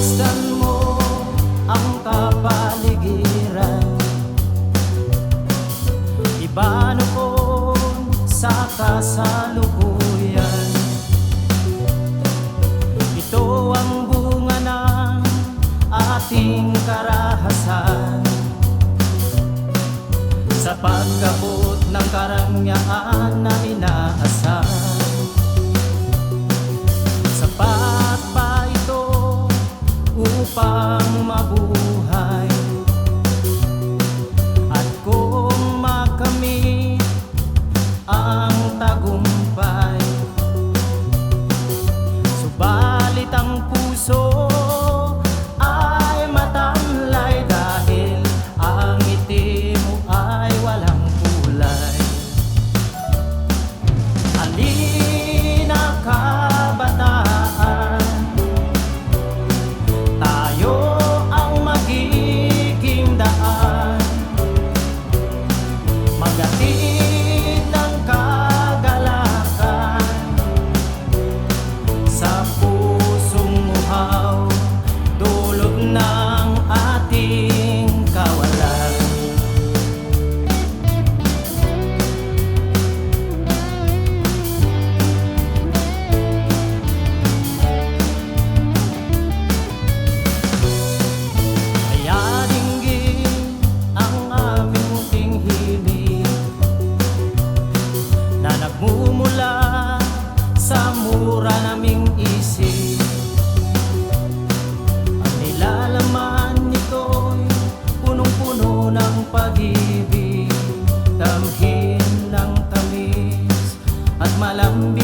Masdan mo ang kapaligiran. Ibano po sa kasalukuyan? Ito ang bunga ng ating karahasan. Sa pagkabot ng karangyaan na inaasahan Upang mabuhay? malambing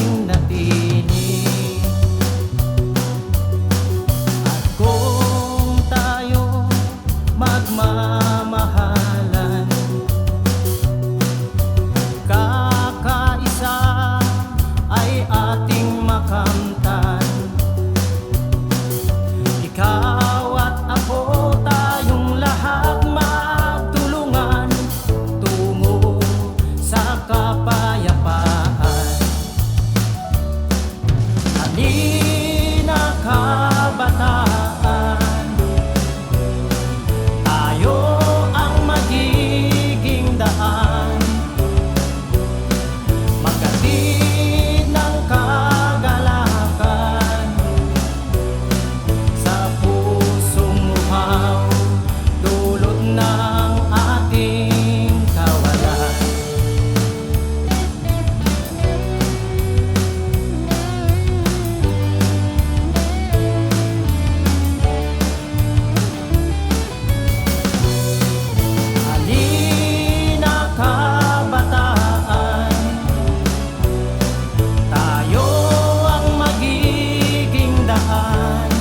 heart.